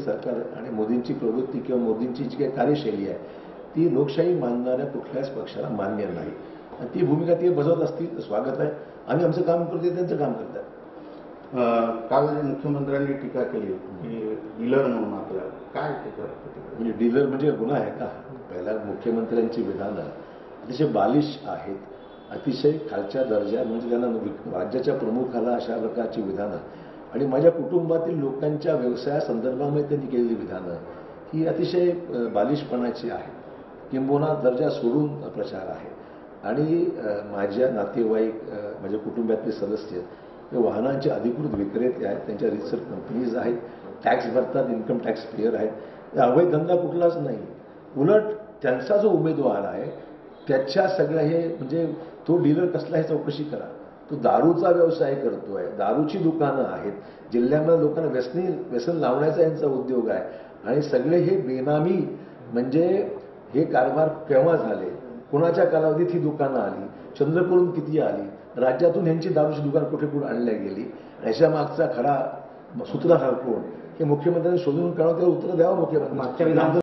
सरकार आणि मोदींची प्रवृत्ती किंवा मोदींची जी काही कार्यशैली आहे ती लोकशाही मानणाऱ्या कुठल्याच पक्षाला मान्य नाही. आणि ती भूमिका ते बजावत असतील स्वागत आहे. आम्ही आमचं काम करतो त्यांचं काम करतात. काल मुख्यमंत्र्यांनी टीका केली की डीलर म्हणून आपल्याला काय प्रतिक्रिया? म्हणजे डीलर म्हणजे गुन्हा आहे का? पहिला मुख्यमंत्र्यांची विधानं अतिशय बालिश आहेत. अतिशय खालच्या दर्जा म्हणजे त्यांना राज्याच्या प्रमुखाला अशा प्रकारची विधानं आणि माझ्या कुटुंबातील लोकांच्या व्यवसायासंदर्भामध्ये त्यांनी केलेली विधानं ही अतिशय बालिशपणाची आहे किंबहुना दर्जा सोडून प्रचार आहे. आणि माझ्या नातेवाईक माझ्या कुटुंबातले सदस्य हे वाहनांचे अधिकृत विक्रेते आहेत त्यांच्या रिसर कंपनीज आहेत टॅक्स भरतात इन्कम टॅक्स पेअर आहेत. अवैध धंदा कुठलाच नाही. उलट त्यांचा जो उमेदवार आहे त्याच्या सगळ्या हे म्हणजे तो डीलर कसला हे चौकशी करा. तो दारूचा व्यवसाय करतोय दारूची दुकानं आहेत जिल्ह्यामध्ये लोकांना व्यसनी व्यसन लावण्याचा यांचा उद्योग आहे. आणि सगळे हे बेनामी म्हणजे हे कारभार केव्हा झाले? कुणाच्या कालावधीत ही दुकानं आली? चंद्रपूरून किती आली? राज्यातून यांची दारूची दुकान कुठे कुठे आणल्या गेली? याच्या मागचा खरा सूत्रधार कोण? हे मुख्यमंत्र्यांनी शोधून काढून त्याला उत्तर द्यावं मुख्यमंत्री मागच्या